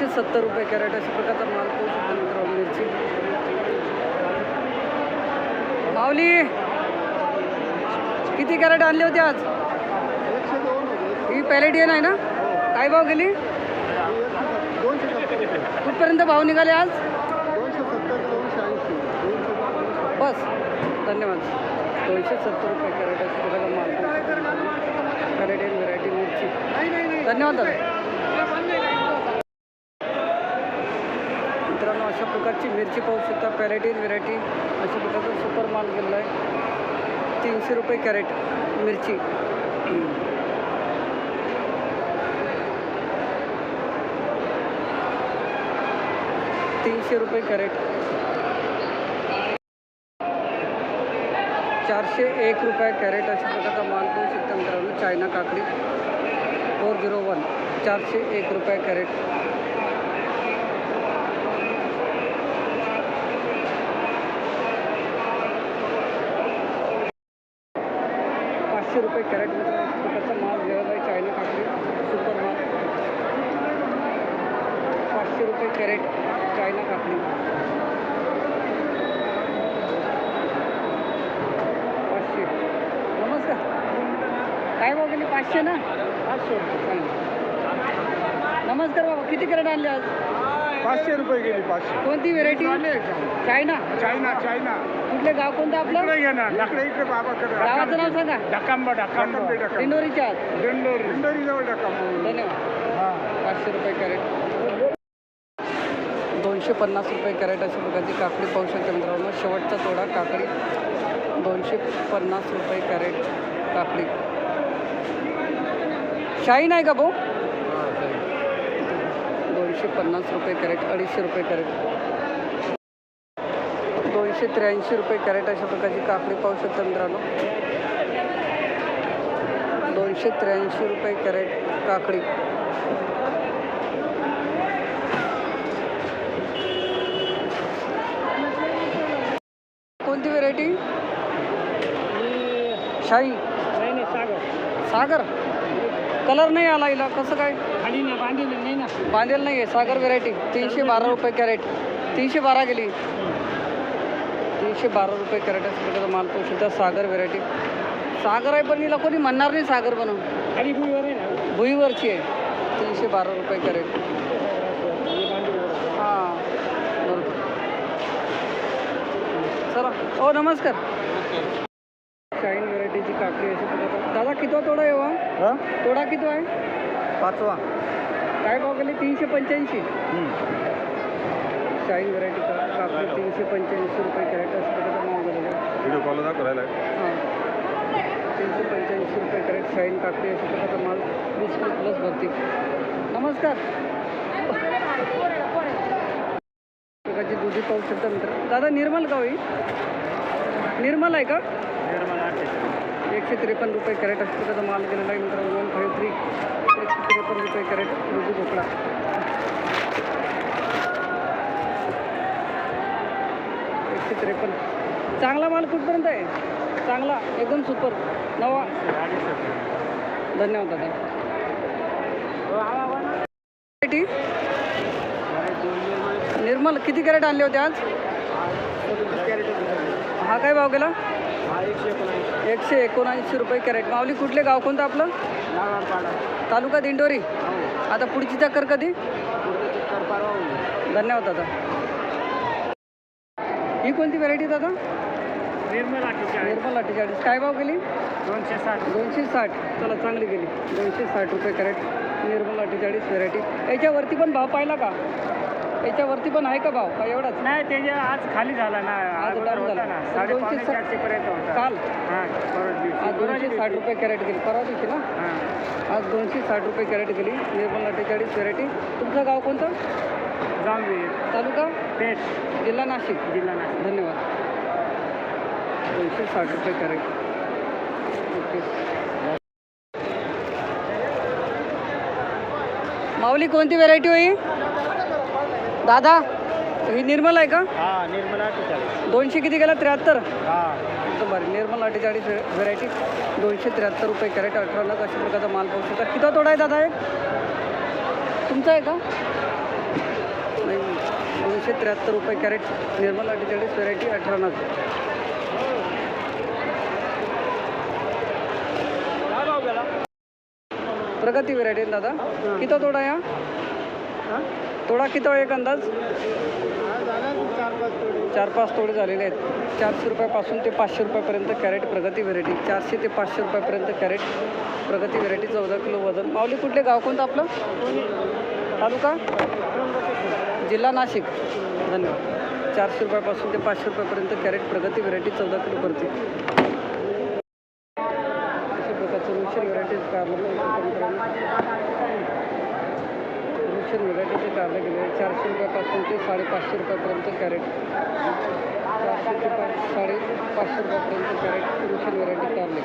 एकशे सत्तर रुपये कॅरेट अशा प्रकारचा माल पाहू शकतो मित्रांनो मिरची. माऊली किती कॅरेट आणले होते आज? ही पॅलेटी आहे ना? काय भाव गेली? कुठपर्यंत भाव निघाले आज? बस धन्यवाद. दोनशे सत्तर रुपये कॅरेट अशा प्रकारचा माल कॅरेट आहे व्हरायटी मिरची. धन्यवाद दादा मित्रांनो अशा प्रकारची मिरची पाहू शकता. पॅरेटी व्हेरायटी अशा प्रकारचा सुपर माल गेलेला आहे. तीनशे रुपये कॅरेट मिरची. तीनशे रुपये कॅरेट. चारशे एक रुपये कॅरेट अशा प्रकारचा माल पाहू शकता मित्रांनो. चायना काकडी. Four zero one. चारशे एक रुपये कॅरेट. पाचशे रुपये कॅरेट मित्रांनो अशा प्रकारचा माल गेलेला आहे चायना काकडी सुपर माल. पाचशे रुपये कॅरेट चायना काकडी पाचशे. नमस्कार. काय भाव गेली? पाचशे ना? पाचशे नमस्कार बाबा किती कॅरेट आणले आज? पाचशे रुपये गेली पाचशे. कोणती व्हेरायटी चायना? China China. कुठले गाव कोणतं आपलं? इकडे ना लाकडे इकडे बाबाकडे. गावाचं नाव सांगा. डकांबा डकांबा दिंडोरीच्या आत. दिंडोरी दिंडोरी जवळ डकांबा धन्यवाद. हा. पाचशे रुपये कॅरेट. दोनशे पन्नास रुपये कॅरेट अशा प्रकारची काकडी पाहू शकता मित्रांनो. शेवटचा तोडा काकडी. दोनशे पन्नास रुपये कॅरेट काकडी. शाईन आहे का भाऊ? दोनशे पन्नास रुपये कॅरेट अडीचशे रुपये कॅरेट. दोनशे त्र्याऐंशी रुपये कॅरेट अशा प्रकारची काकडी पाहू शकता मित्रांनो. दोनशे त्र्याऐंशी रुपये कॅरेट काकडी. कोणती व्हेरायटी शाही. सागर. सागर? कलर नाही आला हिला. कसं काय? बांधेल नाही आहे सागर व्हेरायटी तीनशे बारा रुपये कॅरेट तीनशे बारा गेली. तीनशे बारा रुपये कॅरेट असं माल पाहू शकता सागर व्हेरायटी सागर आहे पण हिला कोणी म्हणणार नाही सागर बनवून. खाली भुईवर आहे ना? भुईवरची आहे. तीनशे बारा रुपये कॅरेट हां. बरोबर चला. हो नमस्कार. शाईन व्हेरायटीची काकडी अशी दादा कितवा तोडा आहे हो? तोडा किती आहे? पाचवा. काय भाव गेले तीनशे पंच्याऐंशी. शाईन व्हरायटी काकडी तीनशे पंच्याऐंशी रुपये कॅरेट असं प्रकारचा माल गेलेला आहे व्हिडिओ कॉल दाखवायला हां. तीनशे पंच्याऐंशी रुपये कॅरेट शाईन काकडी अशा प्रकारचा माल वीस प्लस भरती. नमस्कार. प्रकारची दुधी पाहू शकता मित्र दादा निर्मल गाव ही निर्मल आहे का? एकशे त्रेपन्न रुपये कॅरेट असतो. त्याचा माल गेलेला आहे नंतर वन फाईव्ह थ्री एकशे त्रेपन्न रुपये कॅरेट रुजू भोपळा एकशे त्रेपन्न. चांगला माल कुठपर्यंत आहे? चांगला एकदम सुपर नवा. धन्यवाद दादा. निर्मल किती कॅरेट आणले होते आज? हा काय भाव गेला? एकशे एकोणऐंशी रुपये कॅरेट. माऊली कुठले गाव कोणतं आपलं? तालुका दिंडोरी. आता पुढची चक्कर कधी? धन्यवाद दादा. ही कोणती व्हरायटी दादा? निर्मल निर्मल अठ्ठेचाळीस काय भाव गेली? दोनशे साठ. दोनशे साठ. चला चांगली गेली. दोनशे साठ रुपये कॅरेट निर्मल अठ्ठेचाळीस व्हेरायटी याच्यावरती पण भाव पाहिला का? याच्यावरती पण आहे का भाव? का एवढाच? नाही त्याच्या आज खाली झाला ना आज होता झाला. ना तर साडे दोनशे साठ- चारशे पर्यंत होता. काल? हा. आज दोनशे साठ. रुपये कॅरेट गेली. परवा दिवशी ना? हा. आज दोनशे साठ रुपये कॅरेट गेली. निर्मल अठ्ठेचाळीस व्हेरायटी. तुमचं गाव कोणतं? जांभळी तालुका? पेठ. जिल्हा नाशिक. जिल्हा नाशिक. धन्यवाद. दोनशे साठ रुपये कॅरेट. ओके. माऊली कोणती व्हेरायटी होई? दादा ही निर्मल आहे का? हा निर्मला अठ्ठेचाळीस. दोनशे किती गेला? त्र्याहत्तर? हा. बरं निर्मल अठ्ठेचाळीस व्हेरायटी. दोनशे त्र्याहत्तर रुपये कॅरेट अठरा लाख अशा प्रकारचा माल पाहू शकता. किती तोडा आहे दादा आहे तुमचा आहे का? एकशे त्र्याहत्तर रुपये कॅरेट निर्मल अठ्ठेचाळीस व्हेरायटी अठरा गेला प्रगती व्हेरायटी दादा? किती तोडा या तोडा किती एक अंदाज? चार पाच तोडे झालेले आहेत. चारशे रुपयापासून ते पाचशे रुपयापर्यंत कॅरेट प्रगती व्हेरायटी. चारशे ते पाचशे रुपयापर्यंत कॅरेट प्रगती व्हेरायटी चौदा किलो वजन. माऊली कुठले गाव कोणतं आपलं? तालुका? जिल्हा नाशिक. धन्यवाद. चारशे रुपयापासून ते पाचशे रुपयापर्यंत कॅरेट प्रगती व्हेरायटी चौदा किलो भरते अशा प्रकारचं मिशन व्हेरायटीज कारण रुशियन व्हेरायटीचे कारले गेले चारशे रुपयापासून ते साडेपाचशे रुपयापर्यंत कॅरेट चारशे ते पाच साडे पाचशे रुपयापर्यंत कॅरेट रुशियन व्हरायटी कारले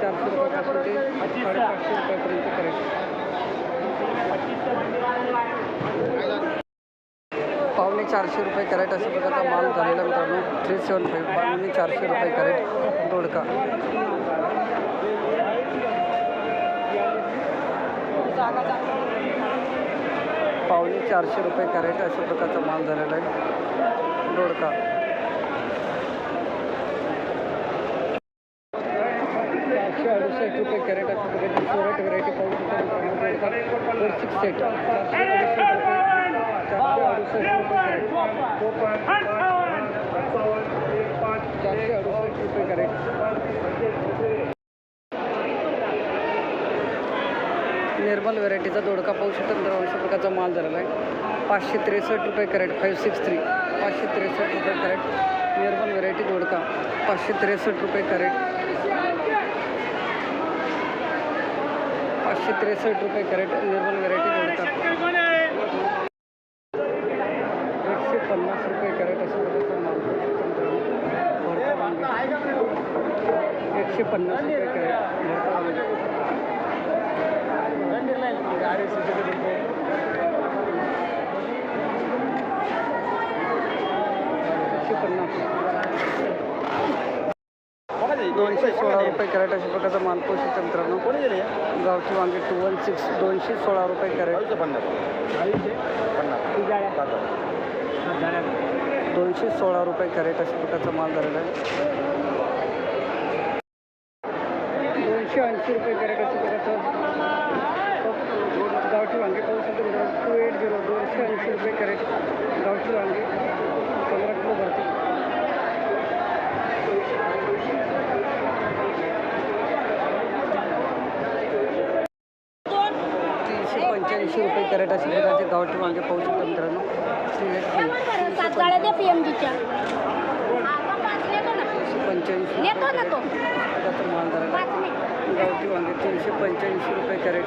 चारशे रुपयापासून ते साडेपाचशे रुपयापर्यंत कॅरेट पावणे चारशे रुपये कॅरेट अशा प्रकारचा माल झालेला मित्रांनो. थ्री सेवन फाईव्ह पावणे चारशे रुपये कॅरेट दोडका. पावणे चारशे रुपये कॅरेट अशा प्रकारचा माल झालेला आहे दोडका चारशे अडुसष्ट रुपये कॅरेट अशा प्रकारची सोरट व्हरायटी पाहू शकता सिक्स सेट रुपये चारशे अडुसष्ट रुपये कॅरेट चारशे अडुसष्ट रुपये कॅरेट निर्मल व्हेरायटीचा दोडका पाहू शकतात तर अशा प्रकारचा माल झालेला आहे. पाचशे त्रेसष्ट रुपये कॅरेट फाईव्ह सिक्स थ्री पाचशे त्रेसष्ट रुपये कॅरेट. निर्मल व्हेरायटी दोडका पाचशे त्रेसष्ट रुपये कॅरेट. पाचशे त्रेसष्ट रुपये कॅरेट निर्मल व्हेरायटी दोडका. एकशे पन्नास रुपये कॅरेट अशा प्रकारचा माल पाहू एकशे पन्नास रुपये कॅरेट भरता वांगे एकशे पन्नास दोनशे सोळा रुपये कॅरेट अशा प्रकारचा माल पाहू शकता मित्रांनो. कोणी गेले गावठी वांगे टू वन सिक्स दोनशे सोळा रुपये कॅरेट. पन्नास. दोनशे सोळा रुपये कॅरेट अशा प्रकारचा माल झालेला आहे. दोनशे ऐंशी रुपये कॅरेट अशा प्रकारचा गावठी वांगे पाहू शकतो झिरो दोनशे ऐंशी रुपये कॅरेट गावठी वांगे पंधरा किलो भरते तीनशे पंच्याऐंशी रुपये कॅरेट अशा प्रकारचे गावठी वांगे पाहू शकता मित्रांनो. पंच्याऐंशी गावठी वांगे तीनशे पंच्याऐंशी रुपये कॅरेट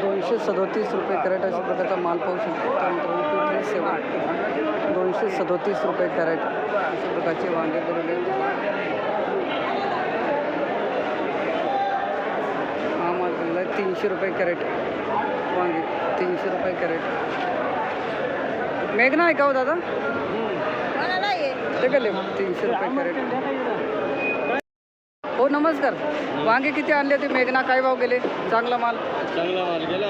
दोनशे सदोतीस रुपये कॅरेट अशा प्रकारचा माल पाहू शकतो. त्यानंतर टू थ्री सेवन दोनशे सदोतीस रुपये कॅरेट अशा प्रकारचे वांगे दिलेले. हा माल दिलेला आहे तीनशे रुपये कॅरेट. वांगे तीनशे रुपये कॅरेट. मेघना आहे का हो दादा? ते गेले तीनशे रुपये कॅरेट. नमस्कार. वांगे किती आणले ते? मेघना काय भाव गेले? चांगला माल. चांगला माल गेला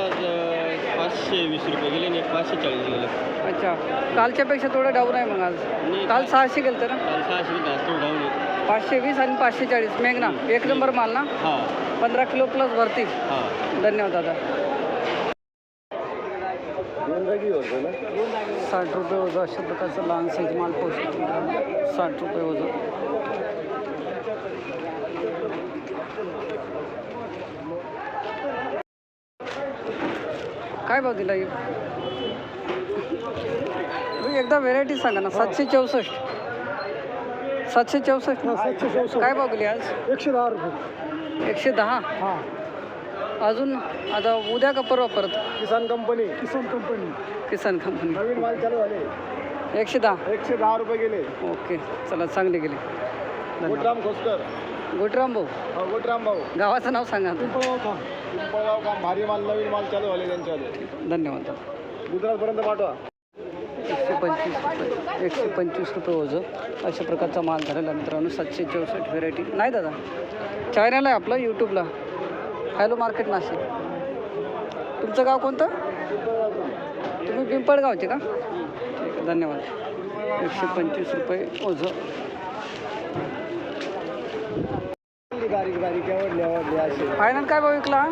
पाचशे वीस रुपये गेले आणि पाचशे चाळीस गेले. अच्छा. कालच्यापेक्षा थोडं डाऊन आहे मग आज. काल सहाशे गेलं काल सहाशे पाचशे वीस आणि पाचशे चाळीस. मेघना एक नंबर माल ना? हा. पंधरा किलो प्लस भरती हा. धन्यवाद दादा. साठ रुपये वजन अशा प्रकारचं लहान साईज माल पोहोचतो साठ रुपये वजन. काय भाव दिला? तुम्ही एकदा व्हेरायटी सांगा ना सातशे चौसष्ट. सातशे चौसष्ट? काय भाव गेली आज? एकशे दहा रुपये. एकशे दहा? हा. अजून आता उद्या का परवा परत? Kisan company. Kisan company. Kisan company. नवीन माल चालू झाले. एकशे दहा? एकशे दहा रुपये गेले. ओके चला चांगले गेले. खोसकर. गोटराम भाऊ हा गोटराम भाऊ गावाचं नाव सांगा पिंपळगाव काम पिंपळगाव काम भारी माल नवीन माल चालू झाले त्यांच्यावाले धन्यवाद. गुजरातपर्यंत पाठवा. एकशे पंचवीस रुपये एकशे पंचवीस रुपये ओझं. अशा प्रकारचा माल झालेला मित्रांनो सातशे चौसष्ट व्हेरायटी नाही दादा चायनाला आहे आपलं यूट्यूबला हॅलो मार्केट नाशिक. तुमचं गाव कोणतं? तुम्ही पिंपळगावचे का? ठीक आहे धन्यवाद. एकशे पंचवीस रुपये ओझं. बारीक बारीक आवडली आवडली असे फायनल काय भाव विकला?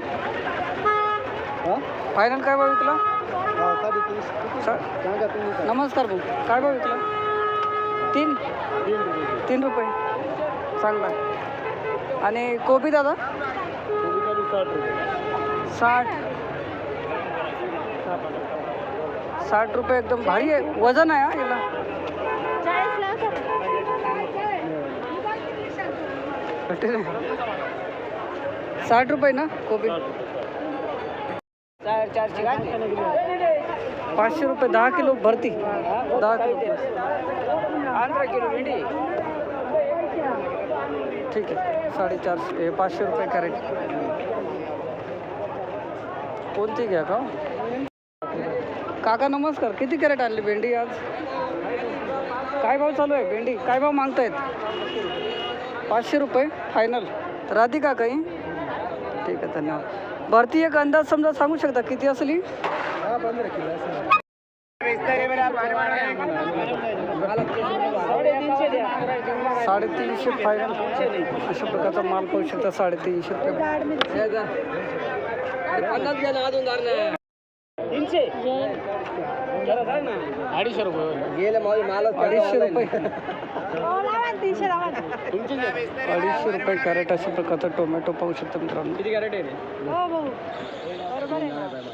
फायनल काय भाव विकला नमस्कार भाऊ. काय भाव विकला? तीन? तीन रुपये. तीन रुपये. चांगला. आणि कोबी दादा? साठ. साठ रुपये एकदम भारी आहे. वजन आहे हा याला. साठ रुपये ना कोबी. पाचशे रुपये दहा किलो भरती. दहा किलो पंधरा किलो भेंडी. ठीक आहे साडेचारशे पाचशे रुपये कॅरेट. कोणती घ्या का? काका नमस्कार. किती कॅरेट आणली भेंडी आज? काय भाव चालू आहे? भेंडी काय भाव मागतायत? पाचशे रुपये फायनल राहते का काही? ठीक आहे धन्यवाद. भरती एक अंदाज समजा सांगू शकता किती असली साडेतीनशे फायनल अशा प्रकारचा माल पाहू शकता साडेतीनशे रुपये. तीनशे? अडीचशे रुपये गेले माझे माल अडीचशे रुपये. अडीचशे रुपये कॅरेट अशा प्रकारचा टोमॅटो पाहू शकता मित्रांनो? किती कॅरेट आहे? हो भाऊ बरोबर आहे.